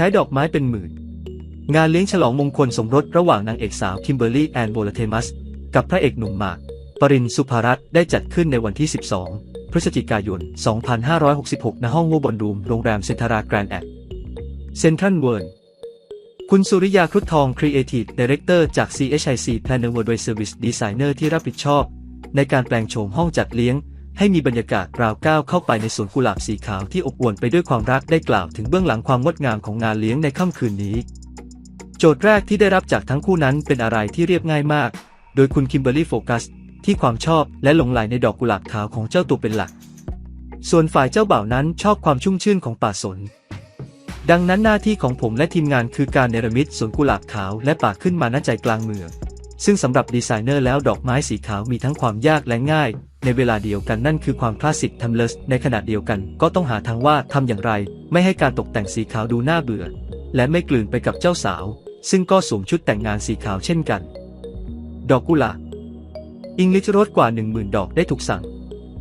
ใช้ดอกไม้เป็นหมื่น งานเลี้ยงฉลองมงคลสมรสระหว่างนางเอกสาวคิมเบอร์รี่แอนโบลเทมัส กับพระเอกหนุ่มหมาก ปรินสุภารัตน์ได้จัดขึ้นในวันที่ 12 พฤศจิกายน 2566 ณ ห้องโวบอนรูม โรงแรมเซนทาราแกรนด์แอดเซ็นทรัลเวิร์นคุณสุริยาครุฑทอง Creative Director จาก CHIC Planner Worldwide Service Designer ที่รับผิดชอบ ในการแปลงโฉมห้องจัดเลี้ยง ให้มีบรรยากาศราวก้าวเข้าไปในสวนกุหลาบสีขาวที่อบอวลไปด้วยความรักได้กล่าวถึงเบื้องหลังความงดงามของงานเลี้ยงในค่ำคืนนี้ โจทย์แรกที่ได้รับจากทั้งคู่นั้นเป็นอะไรที่เรียบง่ายมาก โดยคุณคิมเบอร์รี่โฟกัสที่ความชอบและหลงไหลในดอกกุหลาบขาวของเจ้าตัวเป็นหลัก ส่วนฝ่ายเจ้าบ่าวนั้นชอบความชุ่มชื่นของป่าสน ดังนั้นหน้าที่ของผมและทีมงานคือการเนรมิตสวนกุหลาบขาวและป่าขึ้นมาณใจกลางเมืองซึ่งสำหรับดีไซเนอร์แล้วดอกไม้สีขาวมีทั้งความยากและง่าย ในเวลาเดียวกันนั่นคือความคลาสสิกทำเลสในขณะเดียวกันก็ต้องหาทางว่าทำอย่างไร ไม่ให้การตกแต่งสีขาวดูน่าเบื่อ และไม่กลืนไปกับเจ้าสาว ซึ่งก็สวมชุดแต่งงานสีขาวเช่นกัน ดอกกุหลาบอิงลิชโรสกว่า 10,000 ดอกได้ถูกสั่ง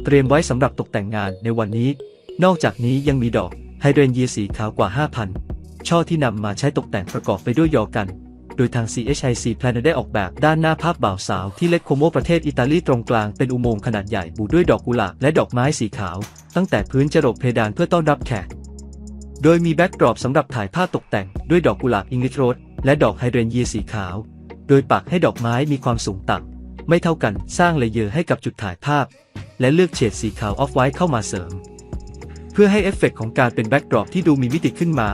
เตรียมไว้สำหรับตกแต่งงานในวันนี้ นอกจากนี้ยังมีดอกไฮเดรนเยียสีขาวกว่า 5,000 ช่อที่นำมาใช้ตกแต่งประกอบไปด้วยยอกัน โดยทาง CHIC Planner ได้ออกแบบด้านหน้าภาพบ่าวสาวที่เล็กโคโมประเทศอิตาลีตรงกลางเป็นอุโมงค์ขนาดใหญ่บูด้วยดอกกุหลาบและดอกไม้สีขาว ตั้งแต่พื้นจรดเพดานเพื่อต้อนรับแขก โดยมีแบ็กดรอปสำหรับถ่ายภาพตกแต่งด้วยดอกกุหลาบอิงลิชโรสและดอกไฮเดรนเยียสีขาว โดยปักให้ดอกไม้มีความสูงต่ำไม่เท่ากันสร้างเลเยอร์ให้กับจุดถ่ายภาพ และเลือกเฉดสีขาวออฟไวท์เข้ามาเสริม เพื่อให้เอฟเฟกต์ของการเป็นแบ็กดรอปที่ดูมีมิติขึ้นมา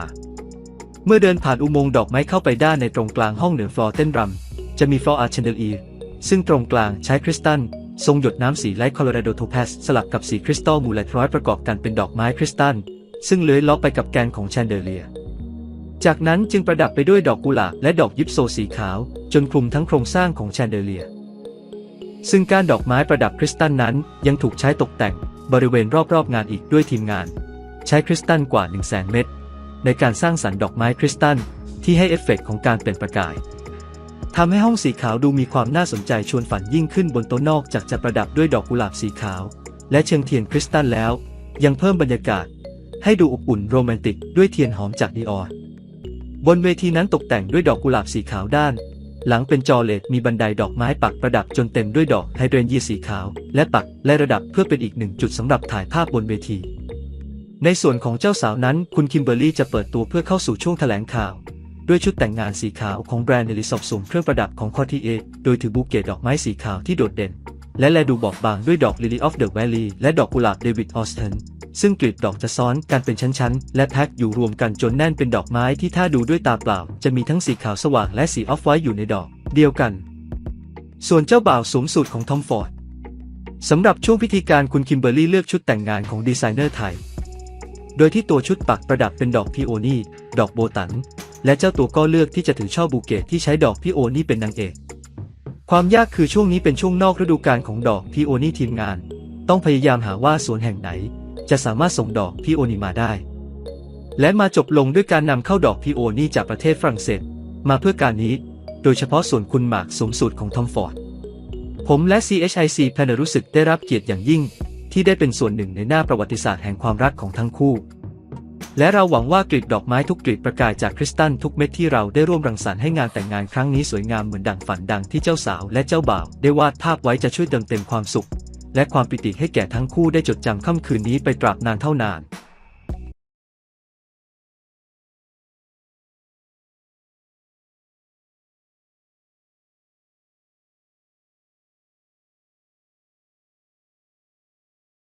เมื่อเดินผ่านอุโมงค์ดอกไม้เข้าไปด้านในตรงกลางห้องเหนือฟลอร์เต้นรำ จะมีฟลอร์อาร์เชนเดลีซึ่งตรงกลางใช้คริสตัลทรงหยดน้ำสีไลท์คอโลราโดโทพสสลับกับสีคริสตัลมูลไลท์ร้อยประกอบกันเป็นดอกไม้คริสตัล ซึ่งเลื้อยล้อไปกับแกนของแชนเดเลีย จากนั้นจึงประดับไปด้วยดอกกุหลาบและดอกยิปโซสีขาว จนคลุมทั้งโครงสร้างของแชนเดเลีย ซึ่งกานดอกไม้ประดับคริสตัลนั้นยังถูกใช้ตกแต่งบริเวณรอบๆงานอีกด้วยทีมงาน ใช้คริสตัลกว่า 1 0 0 0 0แเม็ด ในการสร้างสรรค์ดอกไม้คริสตัล ที่ให้เอฟเฟกต์ของการเปล่งประกายทำให้ห้องสีขาวดูมีความน่าสนใจชวนฝันยิ่งขึ้นบนโต๊ะนอกจากจะประดับด้วยดอกกุหลาบสีขาว และเชิงเทียนคริสตัลแล้ว ยังเพิ่มบรรยากาศ ให้ดูอบอุ่นโรแมนติกด้วยเทียนหอมจากดีออร์บนเวทีนั้นตกแต่งด้วยดอกกุหลาบสีขาวด้าน หลังเป็นจอเลดมีบันไดดอกไม้ปักประดับจนเต็มด้วยดอกไฮเดรนยีสีขาว และปักและระดับเพื่อเป็นอีกหนึ่งจุดสำหรับถ่ายภาพบนเวที ในส่วนของเจ้าสาวนั้นคุณคิมเบอร์รี่จะเปิดตัวเพื่อเข้าสู่ช่วงแถลงข่าว ด้วยชุดแต่งงานสีขาวของแบรนด์เนลิสอบสวมเครื่องประดับของคอทีเอโดยถือบูเกตดอกไม้สีขาวที่โดดเด่น และแลดูบอบบางด้วยดอก Lily of the Valley และดอกกุหลาบเดวิดออสเทนซึ่งกลีบดอกจะซ้อนกันเป็นชั้นๆ และแพ็คอยู่รวมกันจนแน่นเป็นดอกไม้ที่ถ้าดูด้วยตาเปล่า จะมีทั้งสีขาวสว่างและสีออฟไวท์อยู่ในดอก เดียวกัน ส่วนเจ้าบ่าวสวมสูทของทอมฟอร์ดสำหรับช่วงพิธีการคุณคิมเบอร์รี่เลือกชุดแต่งงานของดีไซเนอร์ไทย โดยที่ตัวชุดปักประดับเป็นดอกพิโอนี่ ดอกโบตัน และเจ้าตัวก็เลือกที่จะถือช่อบูเกตที่ใช้ดอกพิโอนี่เป็นนางเอก ความยากคือช่วงนี้เป็นช่วงนอกฤดูกาลของดอกพิโอนี่ทีมงาน ต้องพยายามหาว่าสวนแห่งไหน จะสามารถส่งดอกพิโอนี่มาได้ และมาจบลงด้วยการนำเข้าดอกพิโอนี่จากประเทศฝรั่งเศส มาเพื่อการนี้ โดยเฉพาะส่วนคุณหมากสมสูตรของทอมฟอร์ด ผมและ CHIC Planner รู้สึกได้รับเกียรติอย่างยิ่ง ที่ได้เป็นส่วนหนึ่งในหน้าประวัติศาสตร์แห่งความรักของทั้งคู่ และเราหวังว่ากลีบดอกไม้ทุกกลีบประกายจากคริสตัลทุกเม็ดที่เราได้ร่วมรังสรรค์ให้งานแต่งงานครั้งนี้สวยงามเหมือนดังฝันดังที่เจ้าสาวและเจ้าบ่าวได้วาดภาพไว้จะช่วยเติมเต็มความสุข และความปิติให้แก่ทั้งคู่ได้จดจำค่ำคืนนี้ไปตราบนานเท่านาน